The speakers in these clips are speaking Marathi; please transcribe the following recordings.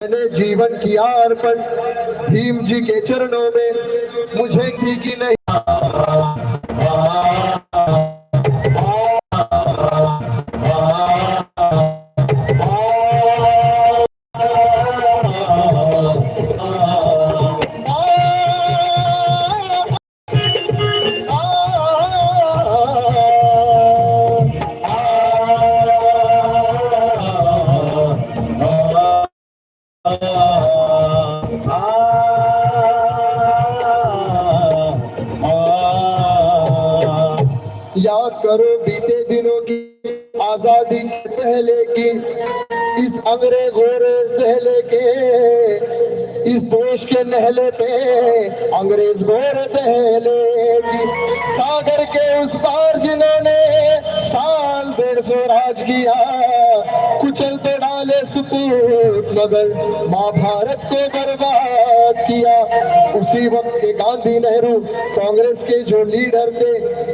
मैंने जीवन किया अर्पण भीम जी के चरणों में मुझे थी कि नहीं? आजादी के पहले की इस अंग्रेज गोरेज दहले के इस देश के नहले पे अंग्रेज गोर दहले की सागर के उस पार जिन्होंने साल डेढ़ सौ राज किया कुचल तो راجپوت مگر ماں بھارت کو برباد کیا۔ اسی وقت کے گاندھی نہرو کانگریس کے جو لیڈر تھے،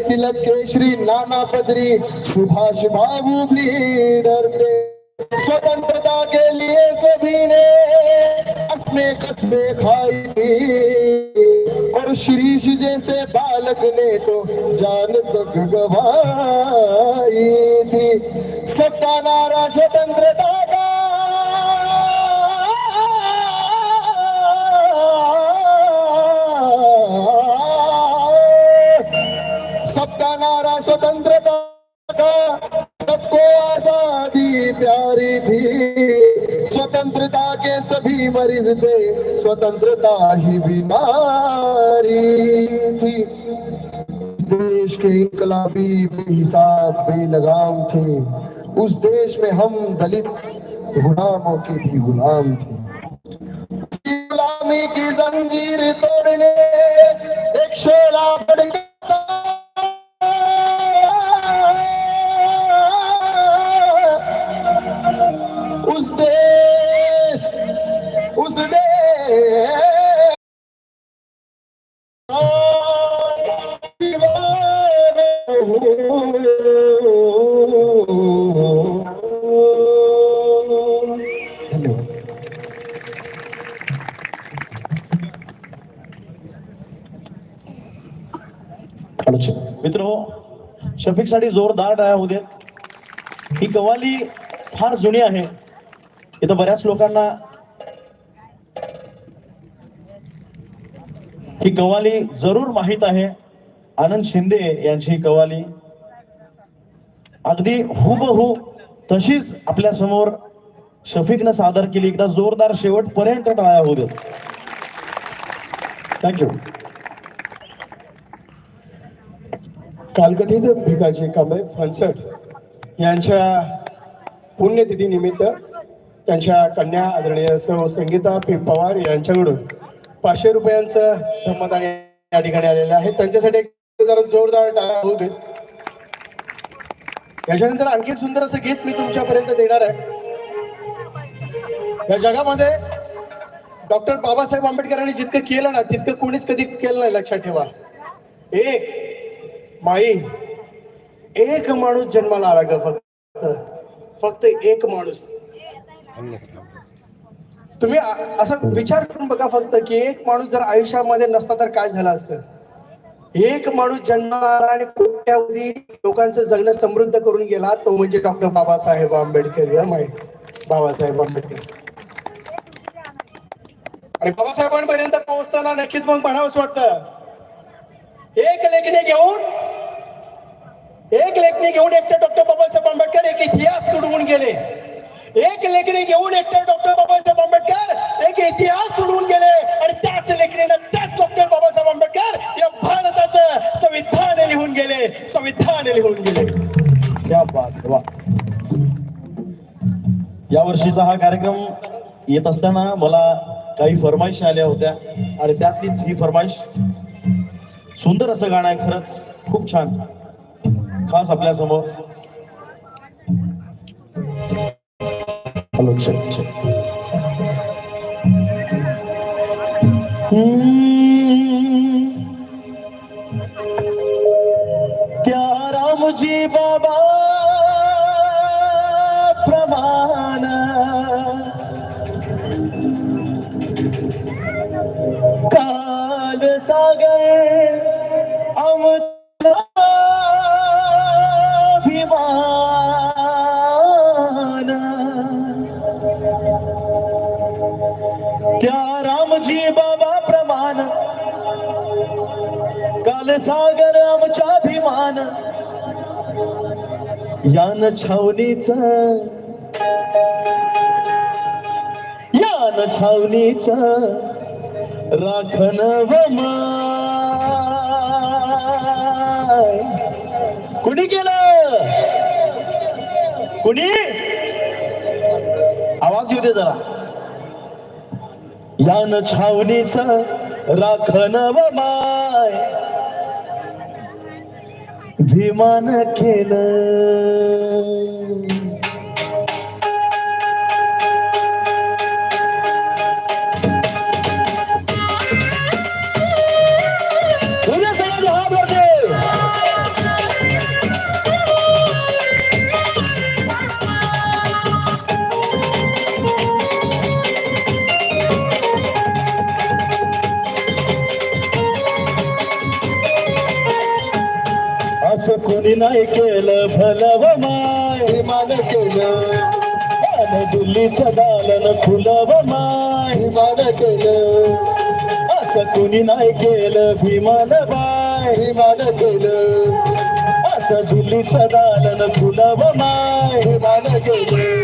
تلک کے شری نانا پدری سبھاش وہ لیڈر تھے۔ سوتنترتا کے لیے سبھی نے اپنے قصبے کھائی اور شریش جیسے بالک نے تو جان تک گوائی تھی۔ سب کا نعرہ سوتنترتا کا آپ کا نعرہ سوتنترتا کا، سب کو آزادی پیاری تھی۔ سوتنترتا کے سبھی مریض تھے، سوتنترتا ہی بیماری تھی۔ دیش کے انقلابی بے حساب بے لگام تھے۔ اس دیش میں ہم دلت غلاموں کے بھی غلام تھے۔ غلامی کی زنجیر توڑنے، ایک شعلہ پڑ گئی साठी जोरदार टाळ्या होऊ देत. ही कवाली फार जुनी आहे. इथं बऱ्याच लोकांना ही कवाली जरूर माहीत आहे. आनंद शिंदे यांची कवाली अगदी हुबहू तशीच आपल्यासमोर शफीकनं सादर केली. एकदा जोरदार शेवटपर्यंत टाळ्या होऊ देत. थँक्यू कालकथित भिकाजी कांबळे फणसट यांच्या पुण्यतिथीनिमित्त त्यांच्या कन्या आदरणीय सौ संगीता पी पवार यांच्याकडून पाचशे रुपयांचं धर्मदान या ठिकाणी आलेलं आहे. त्यांच्यासाठी जरा जोरदार टाळा होऊ दे. याच्यानंतर आणखी सुंदर असं गीत मी तुमच्यापर्यंत देणार आहे. या जगामध्ये डॉक्टर बाबासाहेब आंबेडकरांनी जितकं केलं ना तितकं कोणीच कधी केलं नाही लक्षात ठेवा. एक माई एक माणूस जन्माला आला ग फक्त. फक्त एक माणूस. तुम्ही असा विचार करून बघा फक्त की एक माणूस जर आयुष्यामध्ये नसता तर काय झालं असतं? एक माणूस जन्माला आणि कोट्यावधी लोकांचं जगणं समृद्ध करून गेला तो म्हणजे डॉक्टर बाबासाहेब आंबेडकर या माई? बाबासाहेब आंबेडकर. आणि बाबासाहेबांपर्यंत पोहोचताना नक्कीच मग म्हणावंच वाटतं. एक लेखणी घेऊन एक लेखणी घेऊन एकटे डॉक्टर बाबासाहेब आंबेडकर एक इतिहास तुडवून गेले. एक लेखणी घेऊन एकटे डॉक्टर बाबासाहेब आंबेडकर एक इतिहास तुडवून गेले. आणि त्याच लेखणीनं त्याच डॉक्टर बाबासाहेब आंबेडकर या भारताचं संविधान लिहून गेले. संविधान लिहून गेले. या बात वा या वर्षीचा हा कार्यक्रम येत असताना मला काही फरमाईश आल्या होत्या. आणि त्यातलीच ही फरमाईश सुंदर असं गाणं आहे खरंच खूप छान. खास आपल्यासमोर हॅलो प्यारा मुझे बाबा प्रमाण. काल सागर यान छावणीचा. यान छावणीचा. राखण व कुणी केलं? कुणी? आवाज येऊ दे जरा. यान छावणीचा राखण व माय. विमान खेल कोणी नाही केलं भलव माय. विमान केलं. दिल्लीचं दालन खुलव माय. विमान केलं. असं कोणी नाही केलं भीमान बाय. विमान केलं. असं दिल्लीचं दालन खुलव माय. विमान केलं.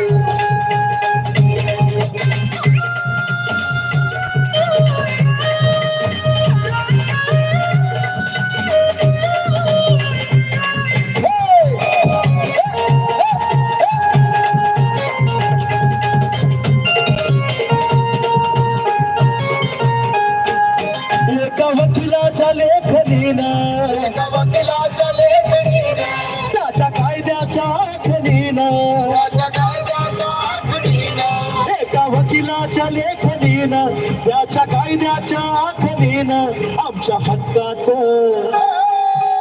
वकिलाच्या लेखनीनं त्याच्या कायद्याच्या आखणीनं आमच्या हक्काचं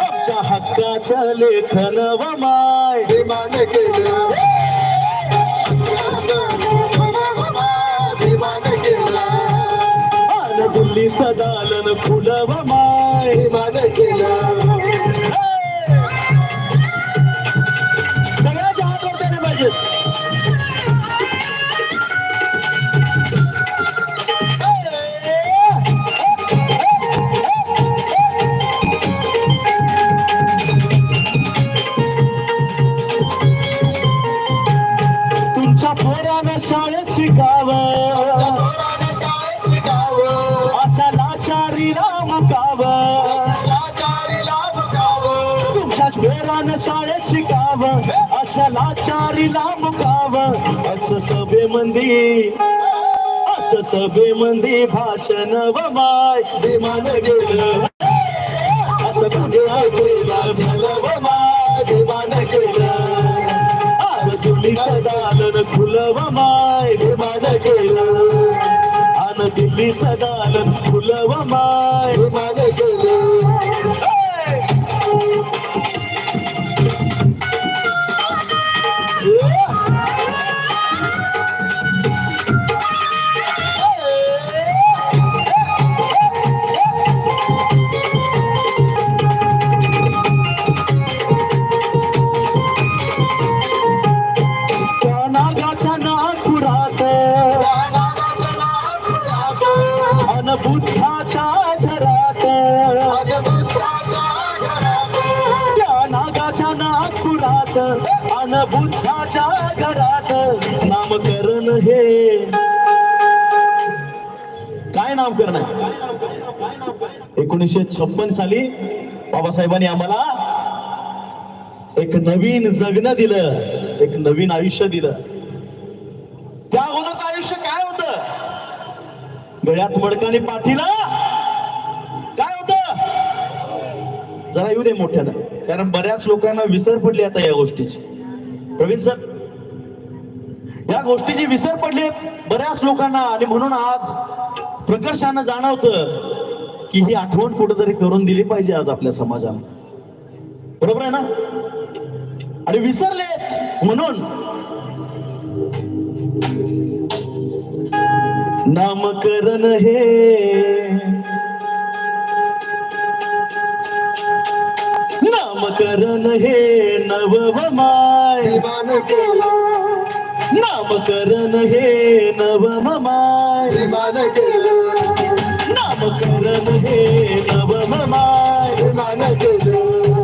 आमच्या हक्काचं लेखन व माय. विमान केलं. दालन खुलं अशा लाचारीला मुकावं असं सभेमंदी असं सभेमंदी भाषण व माय विमान गेलं. असं कुणी ऐकलेलं झालं व माय विमान गेलं. आर दिल्लीचं दालन खुलं व माय विमान गेलं. आन दिल्लीचं दालन काय आहे एकोणीसशे छप्पन साली बाबासाहेबांनी आम्हाला एक नवीन जगणं दिलं एक नवीन आयुष्य दिलं. त्या अगोदरच आयुष्य काय होत? गळ्यात मडकाने पाठीला काय होत? जरा येऊ दे मोठ्यानं कारण बऱ्याच लोकांना विसर पडली आता या गोष्टीची. प्रवीण सर या गोष्टीची विसर पडली बऱ्याच लोकांना आणि म्हणून आज प्रकर्षानं जाणवतं की ही आठवण कुठेतरी करून दिली पाहिजे आज आपल्या समाजाला बरोबर आहे ना? आणि विसरले म्हणून नामकरण हे नामकरण हे नवमाय विमान नामकरण हे नवमाय विमान केलं. नाम करम हे नव माय. मान केलं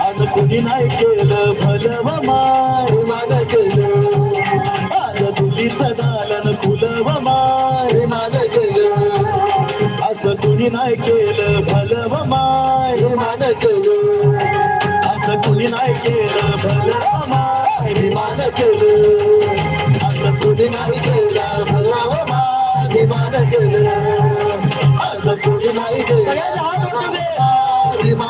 आज कुणी नाही केलं भलव माय. मान केलं आज तुलीचं दालन कुलवमाय मान केलं असं कुणी नाही केलं भलव माय. मान केलं असं कुणी नाही केलं भलव माय. मान केलं असं कुणी नाही केलं भलव माय. मान केलं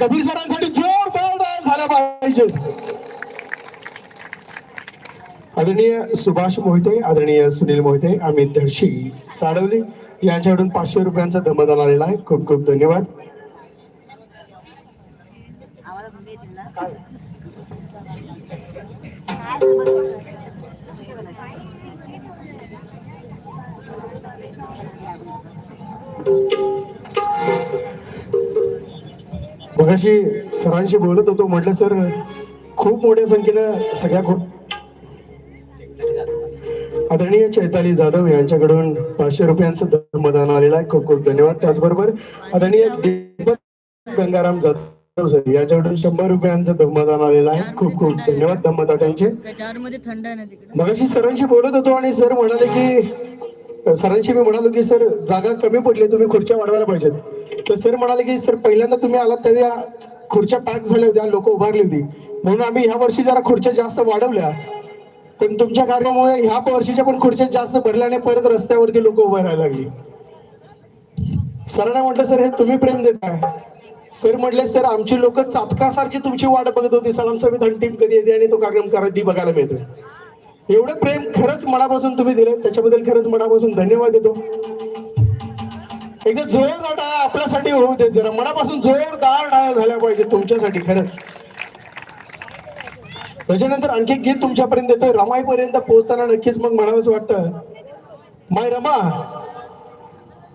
कबीर सरांसाठी जोरदार डान्स झाला पाहिजे. आदरणीय सुभाष मोहिते आदरणीय सुनील मोहिते अमित दर्शी साडवली यांच्याकडून पाचशे रुपयांचा धमदान आलेला आहे. खूप खूप धन्यवाद. मगाशी सरांशी बोलत होतो. म्हटलं सर खूप मोठ्या संख्येनं सगळ्या खो आदरणीय चैताली जाधव यांच्याकडून पाचशे रुपयांचं धमदान आलेलं आहे. खूप खूप धन्यवाद. त्याचबरोबर आदरणीय दीपक गंगाराम जाधव सर यांच्याकडून शंभर रुपयांचं धमदान आलेलं आहे. खूप खूप धन्यवाद धम्मदात्यांचे मगाशी सरांशी बोलत होतो आणि सर म्हणाले की सरांशी मी म्हणालो की सर जागा कमी पडली तुम्ही खुर्च्या वाढवायला पाहिजेत. तर सर म्हणाले की सर पहिल्यांदा तुम्ही आलात त्या खुर्च्या पॅक झाल्या होत्या लोक उभारली होती. म्हणून आम्ही ह्या वर्षी जरा खुर्च्या जास्त वाढवल्या. पण तुमच्या कार्यामुळे ह्या वर्षीच्या पण खुर्च्या जास्त भरल्याने परत रस्त्यावरती लोक उभं राहायला लागली. सरांना म्हटलं सर हे तुम्ही प्रेम देताय सर म्हटले सर आमची लोक चातकासारखी तुमची वाट बघत होती. सलाम संविधान टीम कधी येते आणि तो कार्यक्रम करायची बघायला मिळतोय एवढं प्रेम खरंच मनापासून तुम्ही दिले त्याच्याबद्दल खरंच मनापासून धन्यवाद देतो. एकदा जोरदार टाळ्या आपल्यासाठी होऊ देत जरा. मनापासून जोरदार टाळ्या झाल्या पाहिजे तुमच्यासाठी खरंच. त्याच्यानंतर आणखी गीत तुमच्यापर्यंत येतोय. रमाईपर्यंत पोहोचताना नक्कीच मग म्हणावंच वाटतं. माय रमा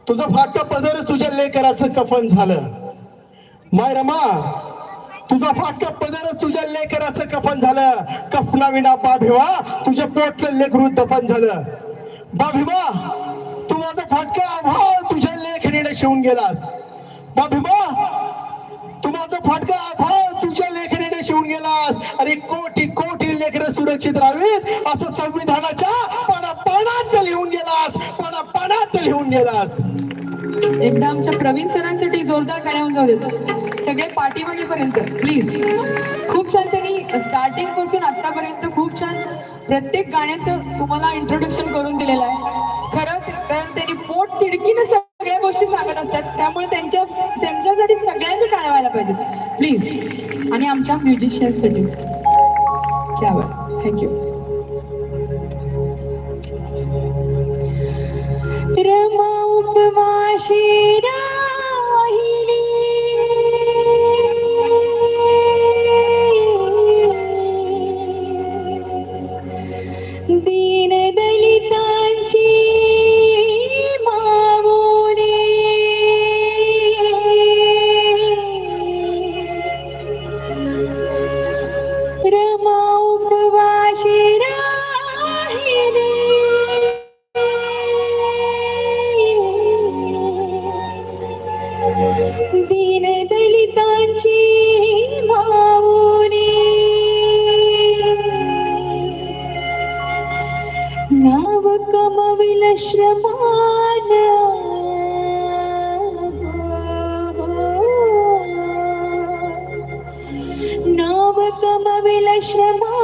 तुझं फाटका पदरच तुझ्या लेकराचं कफन झालं. माय रमा तुझा फाटका पदरच तुझ्या लेकराचं कफन झालं. कफना विना बाभिवा तुझ्या पोटचं लेकरू दफन झालं. बा भिवा फटका अभाव फाटका तुझ्या लेखणीने शिवून गेलास. बा भिवा तू फाटका तुझ्या लेखणीने शिवून गेलास. अरे कोटी कोटी लेखन सुरक्षित राहावीत असं संविधानाच्या पाना पानात लिहून गेलास पाना पानात लिहून गेलास. एकदा आमच्या प्रवीण सरांसाठी जोरदार टाळ्या जाऊ देतो. सगळे पाठीमागेपर्यंत प्लीज खूप छान त्यांनी स्टार्टिंगपासून आतापर्यंत खूप प्रत्येक गाण्याचं तुम्हाला इंट्रोडक्शन करून दिलेलं आहे. खरं कारण त्यांनी पोट तिडकीनं सगळ्या गोष्टी सांगत असतात त्यामुळे त्यांच्या त्यांच्यासाठी सगळ्यांच्या टाळ्या व्हायला पाहिजेत. प्लीज आणि आमच्या म्युझिशियनसाठी क्या थँक्यू रमा उपवाशी لشربانا نابك مبل شربانا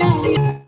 Hallelujah.